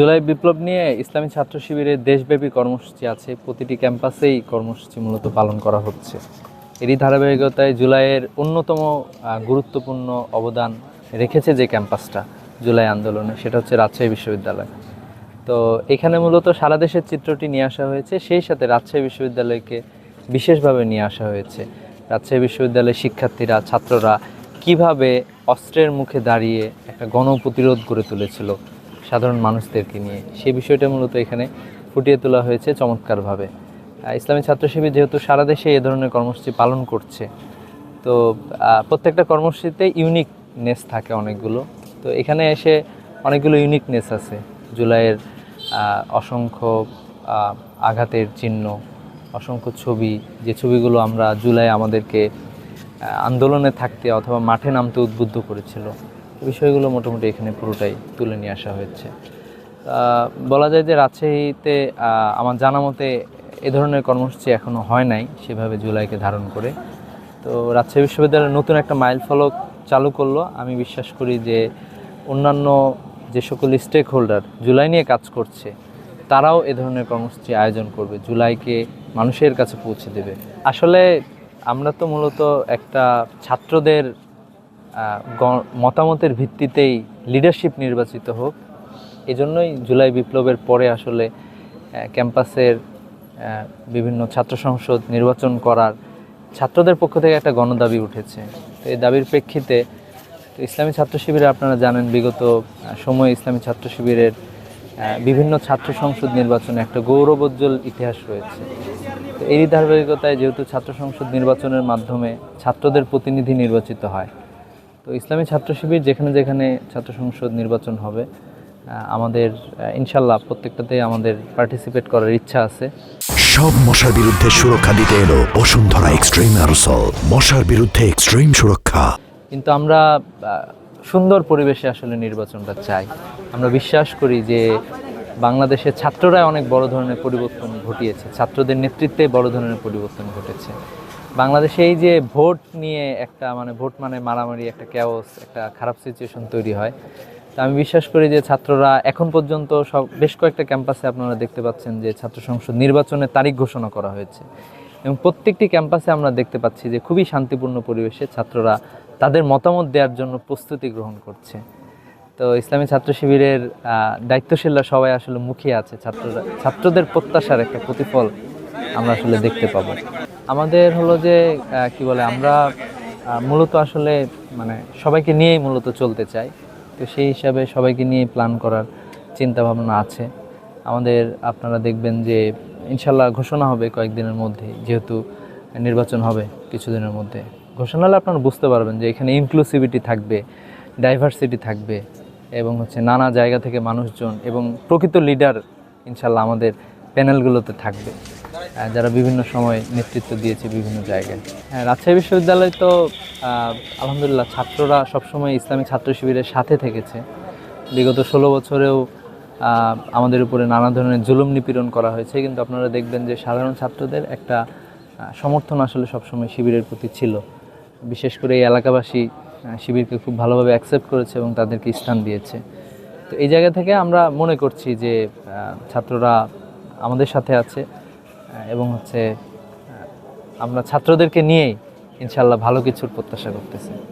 জুলাই বিপ্লব নিয়ে ইসলামী ছাত্র শিবিরের দেশব্যাপী কর্মসূচি আছে। প্রতিটি ক্যাম্পাসেই কর্মসূচি মূলত পালন করা হচ্ছে। এরই ধারাবাহিকতায় জুলাইয়ের অন্যতম গুরুত্বপূর্ণ অবদান রেখেছে যে ক্যাম্পাসটা, জুলাই আন্দোলনে, সেটা হচ্ছে রাজশাহী বিশ্ববিদ্যালয়। তো এখানে মূলত সারা দেশের চিত্রটি নিয়ে আসা হয়েছে, সেই সাথে রাজশাহী বিশ্ববিদ্যালয়কে বিশেষভাবে নিয়ে আসা হয়েছে। রাজশাহী বিশ্ববিদ্যালয়ের শিক্ষার্থীরা, ছাত্ররা কীভাবে অস্ত্রের মুখে দাঁড়িয়ে একটা গণপ্রতিরোধ গড়ে তুলেছিল সাধারণ মানুষদেরকে নিয়ে। সেই বিষয়টা মূলত এখানে ফুটিয়ে তোলা হয়েছে চমৎকারভাবে। ইসলামী ছাত্র শিবির যেহেতু সারা দেশে এ ধরনের কর্মসূচি পালন করছে, তো প্রত্যেকটা কর্মসূচিতে ইউনিকনেস থাকে অনেকগুলো। তো এখানে এসে অনেকগুলো ইউনিকনেস আছে। জুলাইয়ের অসংখ্য আঘাতের চিহ্ন, অসংখ্য ছবি, যে ছবিগুলো আমরা জুলাই আমাদেরকে আন্দোলনে থাকতে অথবা মাঠে নামতে উদ্বুদ্ধ করেছিল। বিষয়গুলো মোটামুটি এখানে পুরোটাই তুলে নিয়ে আসা হয়েছে। বলা যায় যে রাজশাহীতে আমার জানা মতে এ ধরনের কর্মসূচি এখনও হয় নাই সেভাবে জুলাইকে ধারণ করে। তো রাজশাহী বিশ্ববিদ্যালয়ের নতুন একটা মাইল ফলক চালু করল। আমি বিশ্বাস করি যে অন্যান্য যে সকল স্টেক হোল্ডার জুলাই নিয়ে কাজ করছে, তারাও এ ধরনের কর্মসূচি আয়োজন করবে, জুলাইকে মানুষের কাছে পৌঁছে দেবে। আসলে আমরা তো মূলত একটা ছাত্রদের মতামতের ভিত্তিতেই লিডারশিপ নির্বাচিত হোক। এজন্যই জুলাই বিপ্লবের পরে আসলে ক্যাম্পাসের বিভিন্ন ছাত্র সংসদ নির্বাচন করার ছাত্রদের পক্ষ থেকে একটা গণদাবি উঠেছে। তো এই দাবির প্রেক্ষিতে ইসলামী ছাত্র শিবিরে আপনারা জানেন, বিগত সময়ে ইসলামী ছাত্র শিবিরের বিভিন্ন ছাত্র সংসদ নির্বাচনে একটা গৌরবোজ্জ্বল ইতিহাস রয়েছে। তো ধারাবাহিকতায় যেহেতু ছাত্র সংসদ নির্বাচনের মাধ্যমে ছাত্রদের প্রতিনিধি নির্বাচিত হয় তো ইসলামী ছাত্র শিবির যেখানে যেখানে ছাত্র সংসদ নির্বাচন হবে আমাদের ইনশাল্লাহ প্রত্যেকটাতে আমাদের পার্টিসিপেট করার ইচ্ছা আছে। সব মশার বিরুদ্ধে সুরক্ষা দিতে এলো বসুন্ধরা এক্সট্রিম অ্যারোসল মশার বিরুদ্ধে এক্সট্রিম সুরক্ষা। কিন্তু আমরা সুন্দর পরিবেশে আসলে নির্বাচনটা চাই। আমরা বিশ্বাস করি যে বাংলাদেশের ছাত্ররাই অনেক বড় ধরনের পরিবর্তন ঘটিয়েছে। ছাত্রদের নেতৃত্বে বড় ধরনের পরিবর্তন ঘটেছে। বাংলাদেশে এই যে ভোট নিয়ে একটা মানে ভোট মানে মারামারি, একটা ক্যাওস একটা খারাপ সিচুয়েশন তৈরি হয়। তো আমি বিশ্বাস করি যে ছাত্ররা এখন পর্যন্ত সব, বেশ কয়েকটা ক্যাম্পাসে আপনারা দেখতে পাচ্ছেন যে ছাত্র সংসদ নির্বাচনের তারিখ ঘোষণা করা হয়েছে। এবং প্রত্যেকটি ক্যাম্পাসে আমরা দেখতে পাচ্ছি যে খুবই শান্তিপূর্ণ পরিবেশে ছাত্ররা তাদের মতামত দেওয়ার জন্য প্রস্তুতি গ্রহণ করছে। তো ইসলামী ছাত্র শিবিরের দায়িত্বশীলরা সবাই আসলে মুখিয়ে আছে। ছাত্ররা, ছাত্রদের প্রত্যাশার একটা প্রতিফল আমরা আসলে দেখতে পাবো। আমাদের হলো যে কি বলে, আমরা মূলত আসলে মানে সবাইকে নিয়েই মূলত চলতে চাই। তো সেই হিসাবে সবাইকে নিয়ে প্ল্যান করার চিন্তা ভাবনা আছে। আমাদের, আপনারা দেখবেন যে ইনশাল্লাহ ঘোষণা হবে কয়েকদিনের মধ্যে, যেহেতু নির্বাচন হবে কিছুদিনের মধ্যে। ঘোষণা হলে আপনারা বুঝতে পারবেন যে এখানে ইনক্লুসিভিটি থাকবে ডাইভার্সিটি থাকবে এবং হচ্ছে নানা জায়গা থেকে মানুষজন এবং প্রকৃত লিডার ইনশাল্লাহ আমাদের প্যানেলগুলোতে থাকবে। যারা বিভিন্ন সময় নেতৃত্ব দিয়েছে বিভিন্ন জায়গায়। হ্যাঁ রাজশাহী বিশ্ববিদ্যালয় তো আলহামদুলিল্লাহ ছাত্ররা সবসময় ইসলামী ছাত্র শিবিরের সাথে থেকেছে। বিগত ষোলো বছরেও আমাদের উপরে নানা ধরনের জুলুম নিপীড়ন করা হয়েছে। কিন্তু আপনারা দেখবেন যে সাধারণ ছাত্রদের একটা সমর্থন আসলে সবসময় শিবিরের প্রতি ছিল। বিশেষ করে এই এলাকাবাসী শিবিরকে খুব ভালোভাবে অ্যাকসেপ্ট করেছে এবং তাদেরকে স্থান দিয়েছে। তো এই জায়গা থেকে আমরা মনে করছি যে ছাত্ররা আমাদের সাথে আছে। এবং হচ্ছে আমরা ছাত্রদেরকে নিয়েই ইনশাল্লাহ ভালো কিছুর প্রত্যাশা করতেছি।